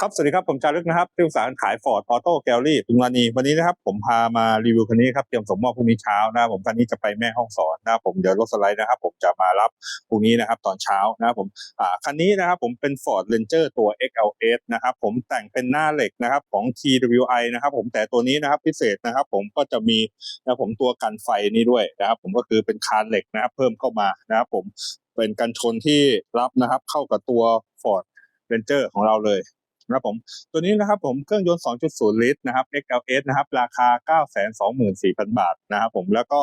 ครับสวัสดีครับผมจารึกนะครับที่ปรึกษาการขายฟอร์ดออโต้แกลลี่ปุงวานีวันนี้นะครับผมพามารีวิวคันนี้ครับเตรียมส่งมอบพรุ่งนี้เช้านะครับผมคันนี้จะไปแม่ห้องสอนนะครับผมเดี๋ยวรถสไลด์นะครับผมจะมารับพรุ่งนี้นะครับตอนเช้านะครับผมอ่าคันนี้นะครับผมเป็น Ford Ranger ตัว XLS นะครับผมแต่งเป็นหน้าเหล็กนะครับของ TWI นะครับผมแต่ตัวนี้นะครับพิเศษนะครับผมก็จะมีนะครับผมตัวกันไฟนี้ด้วยนะครับผมก็คือเป็นคานเหล็กนะครับเพิ่มเข้ามานะครับผมเป็นกันชนที่รับนะครับเข้ากับตัว Ford Ranger ของเราเลย นะครับผมตัวนี้นะครับผมเครื่องยนต์ 2.0 ลิตรนะครับ XLS นะครับราคา 924,000 บาทนะครับผมแล้วก็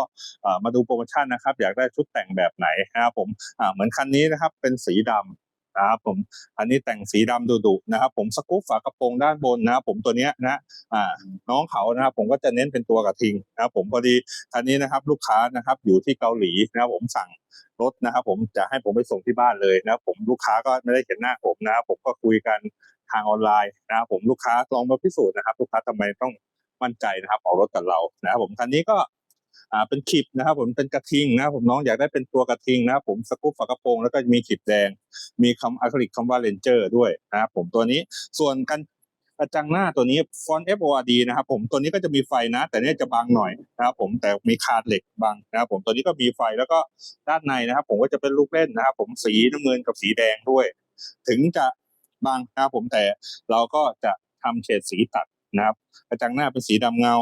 มาดูโปรโมชั่นนะครับ อยากได้ชุดแต่งแบบไหนนะครับผมเหมือนคันนี้นะครับเป็นสีดำ นะครับผมอันนี้แต่งสีดำดุๆนะครับ ผมสกู๊ปฝากระโปรงด้านบนนะครับ ผมตัวเนี้ยนะอ่าน้องเขานะครับผมก็จะเน้นเป็นตัวกระทิงนะครับ ผมพอดีคันนี้นะครับ ลูกค้านะครับอยู่ที่เกาหลีนะครับ ผมสั่งรถนะครับ ผมจะให้ผมไปส่งที่บ้านเลยนะครับ ผมลูกค้าก็ไม่ได้เห็นหน้าผมนะครับ ผมก็คุยกันทางออนไลน์นะครับผมลูกค้าลองมาพิสูจน์นะครับ ลูกค้าทำไมต้องมั่นใจนะครับออกรถกับเรานะครับผมคันนี้ก็ อ่าเป็นขีบนะครับผมเป็นกระทิงนะครับผมน้องอยากได้เป็นตัวกระทิงนะครับผมสกู๊ปฝากระโปรงแล้วก็มีขีบแดง มีคำอะคริลิกคำว่าเลนเจอร์ด้วยนะครับผมตัวนี้ส่วนกันกระจังหน้าตัวนี้ฟอนต์ FORD นะครับผมตัวนี้ก็จะมีไฟนะ แต่เนี่ยจะบางหน่อยนะครับผมแต่มีคาดเหล็กบางนะครับผมตัวนี้ก็มีไฟแล้วก็ด้านในนะครับ ผมก็จะเป็นลูกเล่นนะครับ ผมสีน้ำเงินกับสีแดงด้วย ถึงจะบางนะครับผมแต่เราก็จะทำเฉดสีตัด นะครับกระจังหน้าเป็นสีดำเงา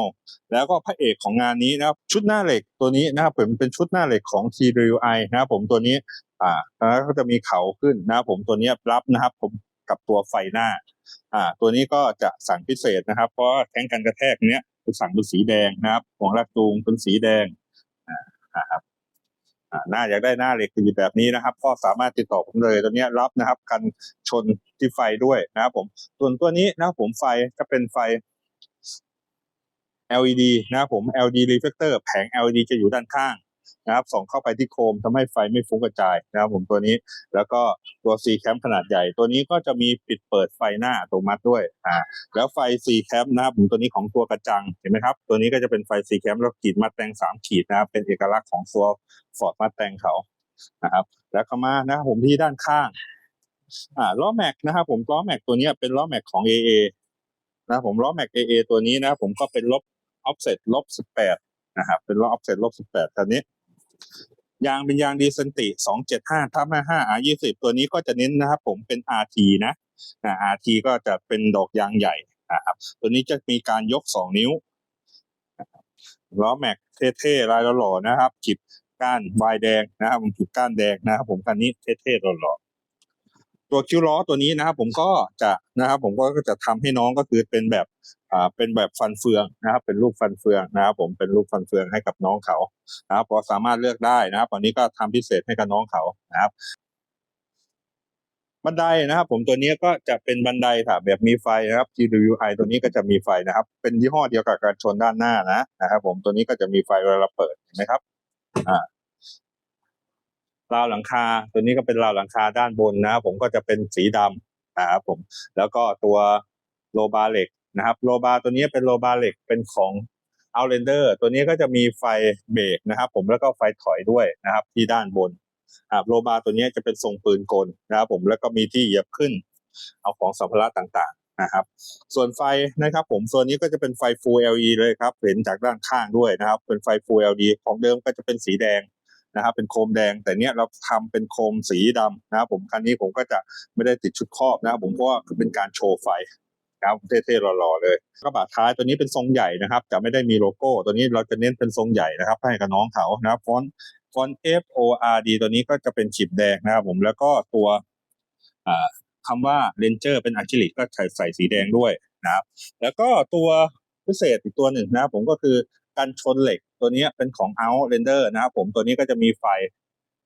แล้วก็พระเอกของงานนี้นะครับ ชุดหน้าเหล็กตัวนี้นะครับผมเป็นชุดหน้าเหล็กของ TWI นะครับผมตัวนี้อ่าแล้วก็จะมีเขาขึ้นนะครับผมตัวนี้รับนะครับ ผมกับตัวไฟหน้าอ่าตัวนี้ก็จะสั่งพิเศษนะครับ เพราะแท้งกันกระแทกเนี้ยจะสั่งเป็นสีแดงนะครับของลากจูงเป็นสีแดงอ่านะครับ อ่า หน้าอยากได้หน้าเหล็กดีแบบนี้นะครับ ก็สามารถติดต่อผมเลยตัวนี้รับนะครับ กันชนที่ไฟด้วยนะครับผมส่วนตัวนี้นะครับผมไฟจะเป็นไฟ LED นะครับผม LED reflector แผง LED จะอยู่ด้านข้าง นะครับส่องเข้าไปที่โคมทำให้ไฟไม่ฟุ้งกระจายนะครับผมตัวนี้ แล้วก็ตัว C cam ขนาดใหญ่ ตัวนี้ก็จะมีปิดเปิดไฟหน้าอัตโนมัติด้วยอ่าแล้วไฟ C cam นะครับผมตัวนี้ของตัวกระจังเห็นไหมครับ ตัวนี้ก็จะเป็นไฟ C cam แล้วขีดมาแตงสามขีดนะครับเป็นเอกลักษณ์ของตัว Ford มาแตงเขานะครับ แล้วเข้ามานะครับผมที่ด้านข้างอ่าล้อแม็กนะครับผมล้อแม็กตัวนี้เป็นล้อแม็กของ AA นะครับผมล้อแม็ก AA ตัวนี้นะครับผมก็เป็นลบ offset ลบสิบแปดนะครับเป็นล้อ offset ลบสิบแปดคันนี้ ยางเป็นยางดีเซนติสองเจ็ดห้าทับห้าห้า R ยี่สิบตัวนี้ก็จะเน้นนะครับผมเป็น RT นะอ่า RT ก็จะเป็นดอกยางใหญ่นะครับตัวนี้จะมีการยกสองนิ้วล้อแม็กเท่ๆลายหล่อๆนะครับจิบก้านวายแดงนะครับผมจิบก้านแดงนะครับผมคันนี้เท่ๆหล่อๆ ตัวคิ้วล้อตัวนี้นะครับผมก็จะนะครับผมก็จะทำให้น้องก็คือเป็นแบบอ่าเป็นแบบฟันเฟืองนะครับ เป็นรูปฟันเฟืองนะครับ ผมเป็นรูปฟันเฟืองให้กับน้องเขานะครับพอสามารถเลือกได้นะครับวันนี้ก็ทำพิเศษให้กับน้องเขานะครับบันไดนะครับผมตัวนี้ก็จะเป็นบันไดค่ะแบบมีไฟนะครับ GWI ตัวนี้ก็จะมีไฟนะครับ เป็นยี่ห้อเดียวกับการชนด้านหน้านะนะครับผมตัวนี้ก็จะมีไฟเวลาเราเปิดเห็นไหมครับ อ่า ราวหลังคา ตัวนี้ก็เป็นราวหลังคาด้านบนนะครับผมก็จะเป็นสีดำนะครับผมแล้วก็ตัวโลบาเหล็กนะครับโลบาตัวนี้เป็นโลบาเหล็กเป็นของ Outlander ตัวนี้ก็จะมีไฟเบรกนะครับ ผมแล้วก็ไฟถอยด้วยนะครับ ที่ด้านบนอ่าโลบาตัวนี้จะเป็นทรงปืนกลนะครับผมแล้วก็มีที่เหยียบขึ้น เอาของสัมภาระต่างๆนะครับ ส่วนไฟนะครับ ผมส่วนนี้ก็จะเป็นไฟ Full LED เลยครับ เห็นจากด้านข้างด้วยนะครับ เป็นไฟ Full LED ของเดิมก็จะเป็นสีแดง นะครับเป็นโคมแดงแต่เนี้ยเราทำเป็นโคมสีดำนะครับผมคันนี้ผมก็จะไม่ได้ติดชุดครอบนะครับผมเพราะว่าเป็นการโชว์ไฟครับเท่ๆหล่อๆเลยกระบะท้ายตัวนี้เป็นทรงใหญ่นะครับจะไม่ได้มีโลโก้ตัวนี้เราจะเน้นเป็นทรงใหญ่นะครับ ให้กับน้องเขานะครับฟอนฟอนต์ F O R D ตัวนี้ก็จะเป็นฉีบแดงนะครับผมแล้วก็ตัวอ่าคำว่า Ranger เป็นอะคริลิกก็ใส่ใส่สีแดงด้วยนะครับ แล้วก็ตัวพิเศษอีกตัวหนึ่งนะครับผมก็คือ การชนเหล็กตัวนี้เป็นของ Outlander นะครับผมตัวนี้ก็จะมีไฟ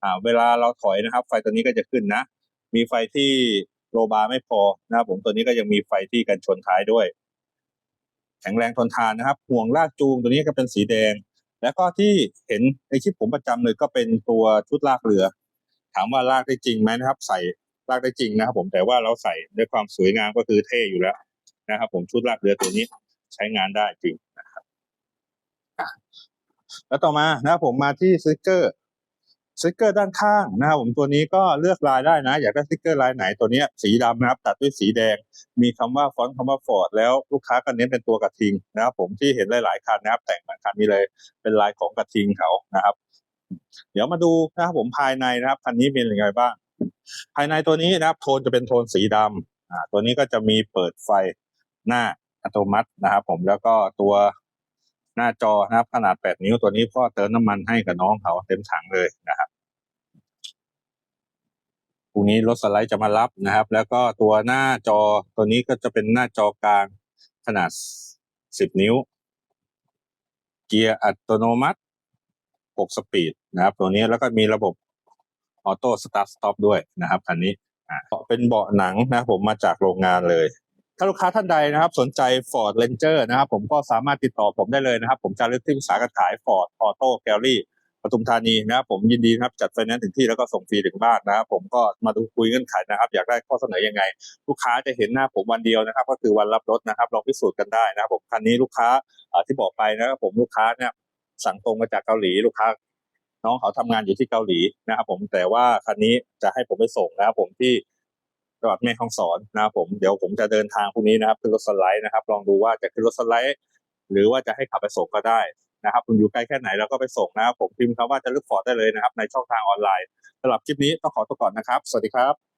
อ่าเวลาเราถอยนะครับ ไฟตัวนี้ก็จะขึ้นนะ มีไฟที่โลบาไม่พอนะครับผมตัวนี้ก็ยังมีไฟที่กันชนท้ายด้วย แข็งแรงทนทานนะครับ ห่วงลากจูงตัวนี้ก็เป็นสีแดง แล้วก็ที่เห็นในคลิปผมประจำเลยก็เป็นตัวชุดลากเรือ ถามว่าลากได้จริงไหมนะครับ ใส่ลากได้จริงนะครับ ผมแต่ว่าเราใส่ด้วยความสวยงามก็คือเท่อยู่แล้วนะครับ ผมชุดลากเรือตัวนี้ใช้งานได้จริง แล้วต่อมานะครับผมมาที่สติกเกอร์สติกเกอร์ด้านข้างนะครับผมตัวนี้ก็เลือกลายได้นะ อยากได้สติกเกอร์ลายไหนตัวนี้สีดำนะครับ ตัดด้วยสีแดง มีคำว่าฟอนต์คำว่าฟอร์ดแล้วลูกค้าก็เน้นเป็นตัวกระทิงนะครับผมที่เห็นหลายๆคันนะครับ แต่งเหมือนคันนี้เลยเป็นลายของกระทิงเขานะครับ เดี๋ยวมาดูนะครับผมภายในนะครับคันนี้เป็นยังไงบ้าง ภายในตัวนี้นะครับ โทนจะเป็นโทนสีดำอ่าตัวนี้ก็จะมีเปิดไฟหน้าอัตโนมัตินะครับ ผมแล้วก็ตัว หน้าจอนะครับ ขนาด 8 นิ้วตัวนี้พ่อเติมน้ำมันให้กับน้องเขาเต็มถังเลยนะครับพรุ่งนี้รถสไลด์จะมารับนะครับ แล้วก็ตัวหน้าจอตัวนี้ก็จะเป็นหน้าจอกลางขนาด 10 นิ้ว เกียร์อัตโนมัติ 6 สปีดนะครับ ตัวนี้แล้วก็มีระบบออโต้สตาร์ทสต็อปด้วยนะครับคันนี้อ่าเป็นเบาะหนังนะผมมาจากโรงงานเลย ถ้าลูกค้าท่านใดนะครับ สนใจ Ford Ranger นะครับ ผมก็สามารถติดต่อผมได้เลยนะครับ ผมจะเลือกที่ปรึกษาการขาย Ford Auto Gallery ปทุมธานีนะครับผมยินดีนะครับจัดไฟแนนซ์ถึงที่แล้วก็ส่งฟรีถึงบ้านนะครับผมก็มาดูคุยเงื่อนไขนะครับ อยากได้ข้อเสนอยังไง ลูกค้าจะเห็นหน้าผมวันเดียวนะครับ ก็คือวันรับรถนะครับลองพิสูจน์กันได้นะครับผมคันนี้ลูกค้าที่บอกไปนะครับผมลูกค้าเนี่ยสั่งตรงมาจากเกาหลีลูกค้า น้องเขาทำงานอยู่ที่เกาหลีนะครับผมแต่ว่าคันนี้จะให้ผมไปส่งนะครับผมที่ จังหวัดแม่ฮ่องสอนนะครับผมเดี๋ยวผมจะเดินทางพรุ่งนี้นะครับขึ้นรถสไลด์นะครับ ลองดูว่าจะขึ้นรถสไลด์ หรือว่าจะให้ขับไปส่งก็ได้นะครับคุณอยู่ใกล้แค่ไหนเราก็ไปส่งนะครับผมพิมพ์คำว่าจะลึกฟอร์ดได้เลยนะครับ ในช่องทางออนไลน์สำหรับคลิปนี้ต้องขอตัวก่อนนะครับ สวัสดีครับ